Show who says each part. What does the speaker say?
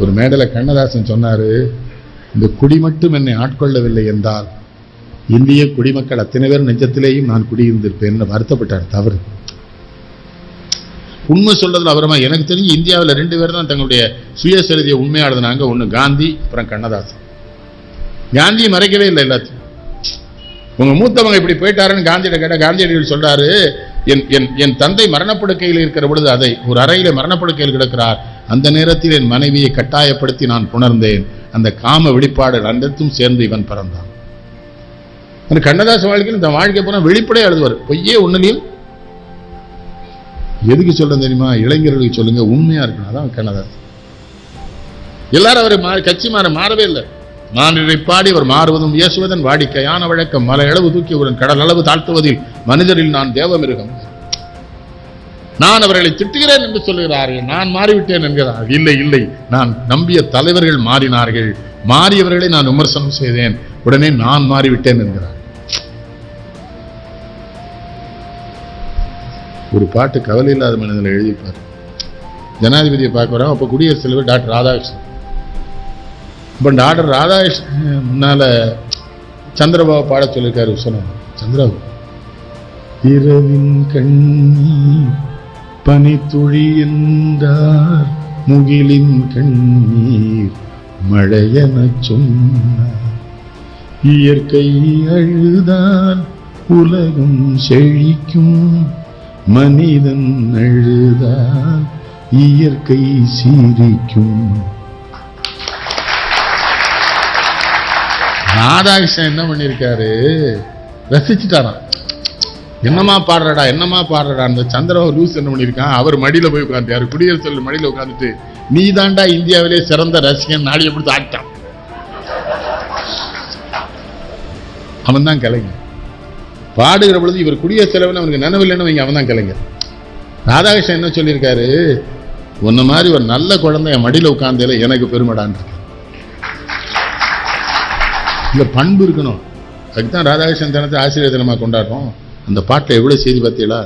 Speaker 1: ஒரு மேடல கண்ணதாசன் சொன்னாரு இந்த குடி மட்டும் என்னை ஆட்கொள்ளவில்லை என்றால் இந்திய குடிமக்கள் அத்தனை பேர் நெஞ்சத்திலேயும் நான் குடியிருந்திருப்பேன் வருத்தப்பட்டார் தவறு. உண்மை சொல்றதுல அவரமா எனக்கு தெரிஞ்சு இந்தியாவில் ரெண்டு பேர் தான் தங்களுடைய சுயசரிதியை உண்மையா ஒன்று காந்தி அப்புறம் கண்ணதாசன். காந்தியை மறைக்கவே இல்லை எல்லாத்தையும். உங்க மூத்தவங்க இப்படி போயிட்டாருன்னு காந்தியிட கேட்ட காந்தியடிகள் சொல்றாரு என் என் என் தந்தை மரணப்படுக்கையில் இருக்கிற பொழுது அதை ஒரு அறையில மரணப்படுக்கையில் கிடக்கிறார் அந்த நேரத்தில் என் மனைவியை கட்டாயப்படுத்தி நான் புணர்ந்தேன். அந்த காம வெளிப்பாடு ரெண்டத்தும் சேர்ந்து இவன் பிறந்தான். கண்ணதாச வாழ்க்கையில் இந்த வாழ்க்கை போன வெளிப்படையா எழுதுவார் பொய்யே ஒண்ணுலையும் எதுக்கு சொல்றேன் தெரியுமா? இளைஞர்களுக்கு சொல்லுங்க. உண்மையா இருக்கணும். அதான் கண்ணதாசன். எல்லாரும் அவர் மா கட்சி மாற மாறவே இல்லை. நான் பாடி அவர் மாறுவதும் இயேசுவதன் வாடிக்கையான வழக்கம். மலை அளவு தூக்கியவுடன் கடல் அளவு தாழ்த்துவதில் மனிதரில் நான் தேவமிருகம். நான் அவர்களை திட்டுகிறேன் என்று சொல்லுகிறார்கள். நான் மாறிவிட்டேன் என்கிறார் இல்லை இல்லை. நான் நம்பிய தலைவர்கள் மாறினார்கள். மாறியவர்களை நான் விமர்சனம் செய்தேன். உடனே நான் மாறிவிட்டேன் என்கிறார் ஒரு பாட்டு கவலை இல்லாத மனிதனை எழுதிப்பார் ஜனாதிபதியை பார்க்க வரோம் அப்போ குடியரசுத் தலைவர் டாக்டர் ராதாகிருஷ்ணன். இப்போ டாக்டர் ராதாகிருஷ்ணன் முன்னால சந்திரபாபு பாட சொல்லியிருக்காரு சொன்னாங்க சந்திரபாபு. இரவின் கண்ணீர் பனித்துளி என்றார் முகிலின் கண்ணீர் மழையெனச் சொன்னார். இயற்கை அழுதால் உலகம் செழிக்கும். மனிதன் அழுதால் இயற்கை சீரிக்கும் ராதாகிருஷ்ணன் என்ன பண்ணியிருக்காரு? ரசிச்சுட்டாராம். என்னமா பாடுறடா என்னமா பாடுறடா? அந்த சந்திரபாபு லூஸ் என்ன பண்ணியிருக்கான்? அவர் மடியில் போய் உட்காந்துட்டாரு குடியரசுத் தலைவர் மடியில் உட்காந்துட்டு நீ தாண்டா இந்தியாவிலே சிறந்த ரசிகன் நாடியை பிடிச்சி ஆட்டான் அவன் தான் கலைஞர். பாடுகிற பொழுது இவர் குடியரசுத் தலைவர் அவனுக்கு நினைவில்லைன்னு வைங்க அவன் தான் கலைஞர். ராதாகிருஷ்ணன் என்ன சொல்லியிருக்காரு? உன்ன மாதிரி ஒரு நல்ல குழந்தை என் மடியில் உட்கார்ந்தேல எனக்கு பெருமைடான் இல்லை பண்பு இருக்கணும். அதுக்கு தான் ராதாகிருஷ்ணன் தினத்தை ஆசிரியர் தினமாக கொண்டாடுறோம். அந்த பாட்டில் எவ்வளோ செய்தி பார்த்தீங்களா?